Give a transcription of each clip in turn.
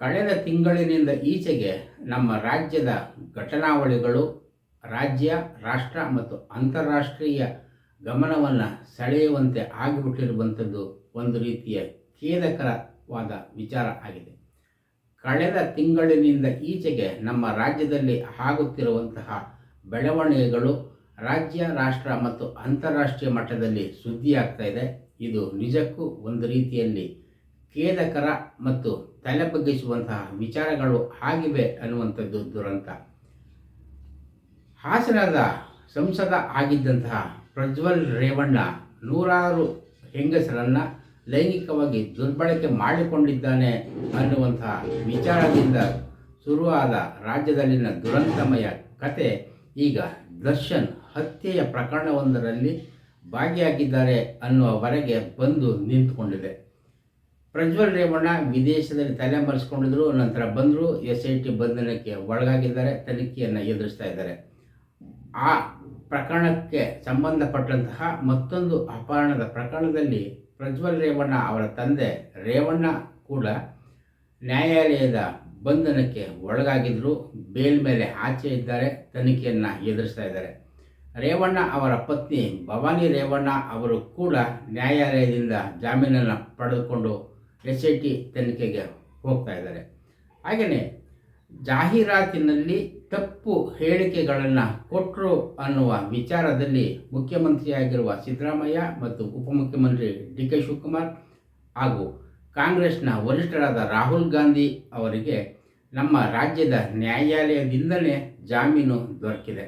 ಕಳೆದ ತಿಂಗಳಿನಿಂದ ಈಚೆಗೆ ನಮ್ಮ ರಾಜ್ಯದ ಘಟನಾವಳಿಗಳು ರಾಜ್ಯ, ರಾಷ್ಟ್ರ ಮತ್ತು ಅಂತಾರಾಷ್ಟ್ರೀಯ ಗಮನವನ್ನು ಸೆಳೆಯುವಂತೆ ಆಗಿಬಿಟ್ಟಿರುವಂಥದ್ದು ಒಂದು ರೀತಿಯ ಖೇದಕರವಾದ ವಿಚಾರ ಆಗಿದೆ. ಕಳೆದ ತಿಂಗಳಿನಿಂದ ಈಚೆಗೆ ನಮ್ಮ ರಾಜ್ಯದಲ್ಲಿ ಆಗುತ್ತಿರುವಂತಹ ಬೆಳವಣಿಗೆಗಳು ರಾಜ್ಯ, ರಾಷ್ಟ್ರ ಮತ್ತು ಅಂತಾರಾಷ್ಟ್ರೀಯ ಮಟ್ಟದಲ್ಲಿ ಸುದ್ದಿಯಾಗ್ತಾ ಇದೆ. ಇದು ನಿಜಕ್ಕೂ ಒಂದು ರೀತಿಯಲ್ಲಿ ಖೇದಕರ ಮತ್ತು ತಲೆ ಬಗ್ಗಿಸುವಂತಹ ವಿಚಾರಗಳು ಆಗಿವೆ ಅನ್ನುವಂಥದ್ದು ದುರಂತ. ಹಾಸನದ ಸಂಸದ ಆಗಿದ್ದಂತಹ ಪ್ರಜ್ವಲ್ ರೇವಣ್ಣ ನೂರಾರು ಹೆಂಗಸರನ್ನು ಲೈಂಗಿಕವಾಗಿ ದುರ್ಬಳಕೆ ಮಾಡಿಕೊಂಡಿದ್ದಾನೆ ಅನ್ನುವಂತಹ ವಿಚಾರದಿಂದ ಶುರುವಾದ ರಾಜ್ಯದಲ್ಲಿನ ದುರಂತಮಯ ಕತೆ ಈಗ ದರ್ಶನ್ ಹತ್ಯೆಯ ಪ್ರಕರಣವೊಂದರಲ್ಲಿ ಭಾಗಿಯಾಗಿದ್ದಾರೆ ಅನ್ನುವವರೆಗೆ ಬಂದು ನಿಂತುಕೊಂಡಿದೆ. ಪ್ರಜ್ವಲ್ ರೇವಣ್ಣ ವಿದೇಶದಲ್ಲಿ ತಲೆಮರೆಸ್ಕೊಂಡಿದ್ರು ನಂತರ ಬಂದರು, ಎಸ್ ಐ ಟಿ ಬಂಧನಕ್ಕೆ ಒಳಗಾಗಿದ್ದಾರೆ, ತನಿಖೆಯನ್ನು ಎದುರಿಸ್ತಾ ಇದ್ದಾರೆ. ಆ ಪ್ರಕರಣಕ್ಕೆ ಸಂಬಂಧಪಟ್ಟಂತಹ ಮತ್ತೊಂದು ಅಪಹರಣದ ಪ್ರಕರಣದಲ್ಲಿ ಪ್ರಜ್ವಲ್ ರೇವಣ್ಣ ಅವರ ತಂದೆ ರೇವಣ್ಣ ಕೂಡ ನ್ಯಾಯಾಲಯದ ಬಂಧನಕ್ಕೆ ಒಳಗಾಗಿದ್ದರು ಬೇಲ್ ಮೇಲೆ ಆಚೆ ಇದ್ದಾರೆ, ತನಿಖೆಯನ್ನು ಎದುರಿಸ್ತಾ ಇದ್ದಾರೆ. ರೇವಣ್ಣ ಅವರ ಪತ್ನಿ ಭವಾನಿ ರೇವಣ್ಣ ಅವರು ಕೂಡ ನ್ಯಾಯಾಲಯದಿಂದ ಜಾಮೀನನ್ನು ಪಡೆದುಕೊಂಡು ಎಸ್ ಐ ಟಿ ತನಿಖೆಗೆ ಹೋಗ್ತಾ ಇದ್ದಾರೆ. ಹಾಗೆಯೇ ಜಾಹೀರಾತಿನಲ್ಲಿ ತಪ್ಪು ಹೇಳಿಕೆಗಳನ್ನು ಕೊಟ್ಟರು ಅನ್ನುವ ವಿಚಾರದಲ್ಲಿ ಮುಖ್ಯಮಂತ್ರಿಯಾಗಿರುವ ಸಿದ್ದರಾಮಯ್ಯ ಮತ್ತು ಉಪಮುಖ್ಯಮಂತ್ರಿ ಡಿ ಕೆ ಶಿವಕುಮಾರ್ ಹಾಗೂ ಕಾಂಗ್ರೆಸ್ನ ವರಿಷ್ಠರಾದ ರಾಹುಲ್ ಗಾಂಧಿ ಅವರಿಗೆ ನಮ್ಮ ರಾಜ್ಯದ ನ್ಯಾಯಾಲಯದಿಂದಲೇ ಜಾಮೀನು ದೊರಕಿದೆ.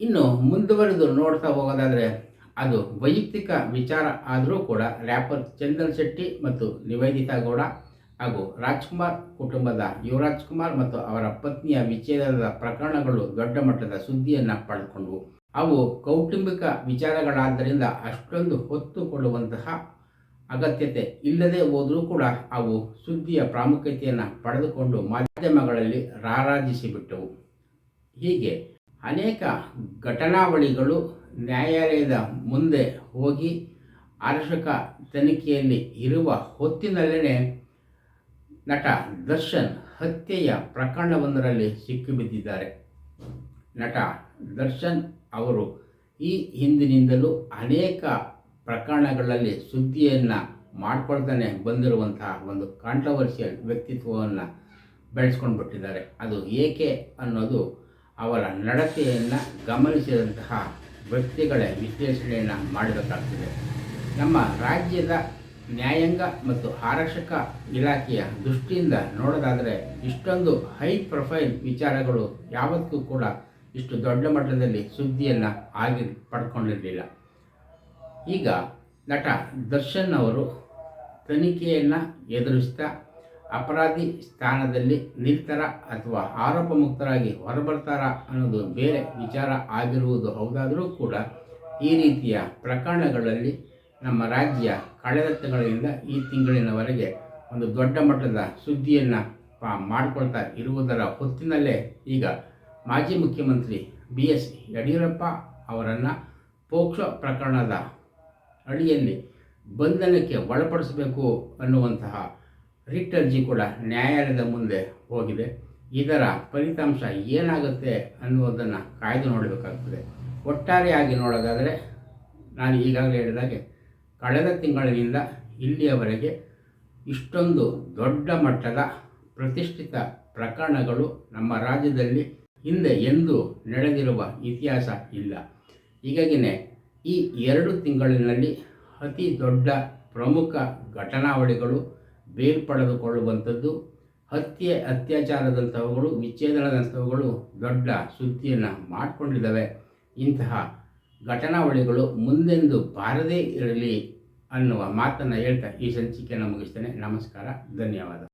ಇನ್ನು ಮುಂದುವರೆದು ನೋಡ್ತಾ ಹೋಗೋದಾದರೆ ಅದು ವೈಯಕ್ತಿಕ ವಿಚಾರ ಆದರೂ ಕೂಡ ರ್ಯಾಪರ್ ಚಂದನ್ ಶೆಟ್ಟಿ ಮತ್ತು ನಿವೇದಿತಾ ಗೌಡ ಹಾಗೂ ರಾಜ್ಕುಮಾರ್ ಕುಟುಂಬದ ಯುವರಾಜ್ ಕುಮಾರ್ ಮತ್ತು ಅವರ ಪತ್ನಿಯ ವಿಚ್ಛೇದನದ ಪ್ರಕರಣಗಳು ದೊಡ್ಡ ಮಟ್ಟದ ಸುದ್ದಿಯನ್ನು ಪಡೆದುಕೊಂಡವು ಅವು ಕೌಟುಂಬಿಕ ವಿಚಾರಗಳಾದ್ದರಿಂದ ಅಷ್ಟೊಂದು ಹೊತ್ತು ಕೊಡುವಂತಹ ಅಗತ್ಯತೆ ಇಲ್ಲದೆ ಹೋದರೂ ಕೂಡ ಅವು ಸುದ್ದಿಯ ಪ್ರಾಮುಖ್ಯತೆಯನ್ನು ಪಡೆದುಕೊಂಡು ಮಾಧ್ಯಮಗಳಲ್ಲಿ ರಾರಾಜಿಸಿಬಿಟ್ಟವು. ಹೀಗೆ ಅನೇಕ ಘಟನಾವಳಿಗಳು ನ್ಯಾಯಾಲಯದ ಮುಂದೆ ಹೋಗಿ ಆರಕ್ಷಕ ತನಿಖೆಯಲ್ಲಿ ಇರುವ ಹೊತ್ತಿನಲ್ಲೇ ನಟ ದರ್ಶನ್ ಹತ್ಯೆಯ ಪ್ರಕರಣವೊಂದರಲ್ಲಿ ಸಿಕ್ಕಿಬಿದ್ದಿದ್ದಾರೆ. ನಟ ದರ್ಶನ್ ಅವರು ಈ ಹಿಂದಿನಿಂದಲೂ ಅನೇಕ ಪ್ರಕರಣಗಳಲ್ಲಿ ಸುದ್ದಿಯನ್ನು ಮಾಡ್ಕೊಳ್ತಾನೆ ಬಂದಿರುವಂತಹ ಒಂದು ಕಾಂಟ್ರವರ್ಷಿಯಲ್ ವ್ಯಕ್ತಿತ್ವವನ್ನು ಬೆಳೆಸ್ಕೊಂಡು ಬಿಟ್ಟಿದ್ದಾರೆ ಅದು ಏಕೆ ಅನ್ನೋದು ಅವರ ನಡತೆಯನ್ನು ಗಮನಿಸಿದಂತಹ ವ್ಯಕ್ತಿಗಳ ವಿಶ್ಲೇಷಣೆಯನ್ನು ಮಾಡಬೇಕಾಗ್ತದೆ. ನಮ್ಮ ರಾಜ್ಯದ ನ್ಯಾಯಾಂಗ ಮತ್ತು ಆರಕ್ಷಕ ಇಲಾಖೆಯ ದೃಷ್ಟಿಯಿಂದ ನೋಡೋದಾದರೆ ಇಷ್ಟೊಂದು ಹೈ ಪ್ರೊಫೈಲ್ ವಿಚಾರಗಳು ಯಾವತ್ತೂ ಕೂಡ ಇಷ್ಟು ದೊಡ್ಡ ಮಟ್ಟದಲ್ಲಿ ಸುದ್ದಿಯನ್ನು ಆಗಿ ಪಡ್ಕೊಂಡಿರಲಿಲ್ಲ. ಈಗ ನಟ ದರ್ಶನ್ ಅವರು ತನಿಖೆಯನ್ನು ಎದುರಿಸ್ತಾ ಅಪರಾಧಿ ಸ್ಥಾನದಲ್ಲಿ ನಿಲ್ತಾರ ಅಥವಾ ಆರೋಪ ಮುಕ್ತರಾಗಿ ಹೊರಬರ್ತಾರ ಅನ್ನೋದು ಬೇರೆ ವಿಚಾರ ಆಗಿರುವುದು ಹೌದಾದರೂ ಕೂಡ ಈ ರೀತಿಯ ಪ್ರಕರಣಗಳಲ್ಲಿ ನಮ್ಮ ರಾಜ್ಯ ಕಳೆದ ತಿಂಗಳಿಂದ ಈ ತಿಂಗಳಿನವರೆಗೆ ಒಂದು ದೊಡ್ಡ ಮಟ್ಟದ ಸುದ್ದಿಯನ್ನು ಮಾಡಿಕೊಳ್ತಾ ಇರುವುದರ ಹೊತ್ತಿನಲ್ಲೇ ಈಗ ಮಾಜಿ ಮುಖ್ಯಮಂತ್ರಿ ಬಿ ಎಸ್ ಯಡಿಯೂರಪ್ಪ ಅವರನ್ನು ಪೋಕ್ಸೋ ಪ್ರಕರಣದ ಅಡಿಯಲ್ಲಿ ಬಂಧನಕ್ಕೆ ಒಳಪಡಿಸಬೇಕು ಅನ್ನುವಂತಹ ರಿಟ್ ಅರ್ಜಿ ಕೂಡ ನ್ಯಾಯಾಲಯದ ಮುಂದೆ ಹೋಗಿದೆ. ಇದರ ಫಲಿತಾಂಶ ಏನಾಗುತ್ತೆ ಅನ್ನುವುದನ್ನು ಕಾಯ್ದು ನೋಡಬೇಕಾಗ್ತದೆ. ಒಟ್ಟಾರೆಯಾಗಿ ನೋಡೋದಾದರೆ, ನಾನು ಈಗಾಗಲೇ ಹೇಳಿದಾಗೆ ಕಳೆದ ತಿಂಗಳಿನಿಂದ ಇಲ್ಲಿಯವರೆಗೆ ಇಷ್ಟೊಂದು ದೊಡ್ಡ ಮಟ್ಟದ ಪ್ರತಿಷ್ಠಿತ ಪ್ರಕರಣಗಳು ನಮ್ಮ ರಾಜ್ಯದಲ್ಲಿ ಹಿಂದೆ ಎಂದು ನಡೆದಿರುವ ಇತಿಹಾಸ ಇಲ್ಲ. ಹೀಗಾಗಿನೆ ಈ ಎರಡು ತಿಂಗಳಿನಲ್ಲಿ ಅತಿ ದೊಡ್ಡ ಪ್ರಮುಖ ಘಟನಾವಳಿಗಳು ಬೇರ್ಪಡೆದುಕೊಳ್ಳುವಂಥದ್ದು, ಹತ್ಯೆ, ಅತ್ಯಾಚಾರದಂಥವುಗಳು, ವಿಚ್ಛೇದನದಂಥವುಗಳು ದೊಡ್ಡ ಸುದ್ದಿಯನ್ನು ಮಾಡಿಕೊಂಡಿದ್ದಾವೆ. ಇಂತಹ ಘಟನಾವಳಿಗಳು ಮುಂದೆಂದು ಬಾರದೇ ಇರಲಿ ಅನ್ನುವ ಮಾತನ್ನು ಹೇಳ್ತಾ ಈ ಸಂಚಿಕೆಯನ್ನು ಮುಗಿಸ್ತೇನೆ. ನಮಸ್ಕಾರ, ಧನ್ಯವಾದ.